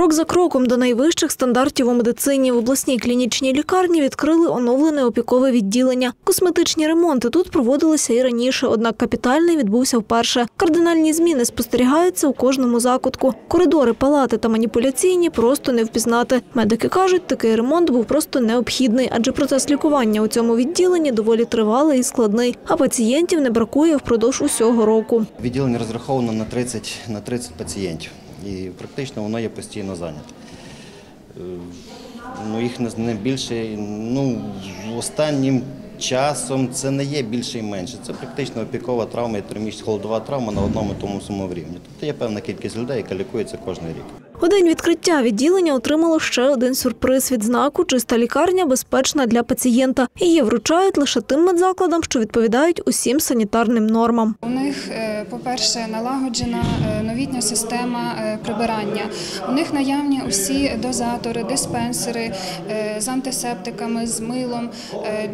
Крок за кроком до найвищих стандартів у медицині в обласній клінічній лікарні відкрили оновлене опікове відділення. Косметичні ремонти тут проводилися і раніше, однак капітальний відбувся вперше. Кардинальні зміни спостерігаються у кожному закутку. Коридори, палати та маніпуляційні просто не впізнати. Медики кажуть, такий ремонт був просто необхідний, адже процес лікування у цьому відділенні доволі тривалий і складний, а пацієнтів не бракує впродовж усього року. Відділення розраховано на 30, на 30 пацієнтів і практично воно є постійно зайняте. Е, Ну, їх не- більше, ну, останнім часом це не є більше і менше. Це практично опікова травма і термічна холодова травма на одному тому самому рівні. Тобто є певна кількість людей, яка лікується кожен рік. У день відкриття відділення отримало ще один сюрприз від знаку Чиста лікарня безпечна для пацієнта. Її вручають лише тим медзакладам, що відповідають усім санітарним нормам. У них, е, по-перше, налагоджена е, новітня система е, прибирання. У них наявні усі дозатори, диспенсери з антисептиками, з милом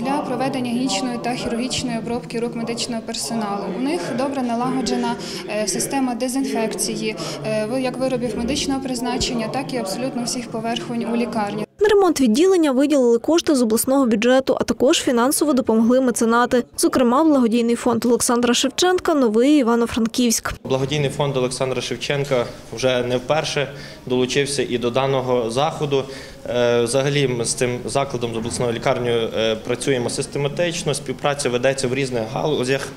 для проведення гігієнічної та хірургічної обробки рук медичного персоналу. У них добре налагоджена система дезінфекції, як виробів медичного призначення, так і абсолютно всіх поверхонь у лікарні. На ремонт відділення виділили кошти з обласного бюджету, а також фінансово допомогли меценати. Зокрема, благодійний фонд Олександра Шевченка, новий Івано-Франківськ. Благодійний фонд Олександра Шевченка вже не вперше долучився і до даного заходу. Е, Взагалі, ми з цим закладом з обласною лікарнею е, працюємо систематично. Співпраця ведеться в різних галузях.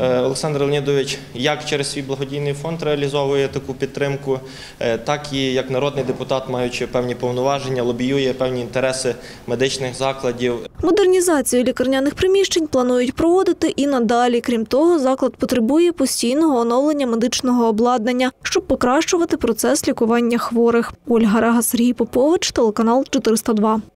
Е, Олександр Леонідович як через свій благодійний фонд реалізовує таку підтримку, е, так і як народний депутат, маючи певні повноваження, лобіює певні інтереси медичних закладів. Модернізацію лікарняних приміщень планують проводити і надалі. Крім того, заклад потребує постійного оновлення медичного обладнання, щоб покращувати процес лікування хворих. Ольга Рага, Сергій Попович, телеканал 402.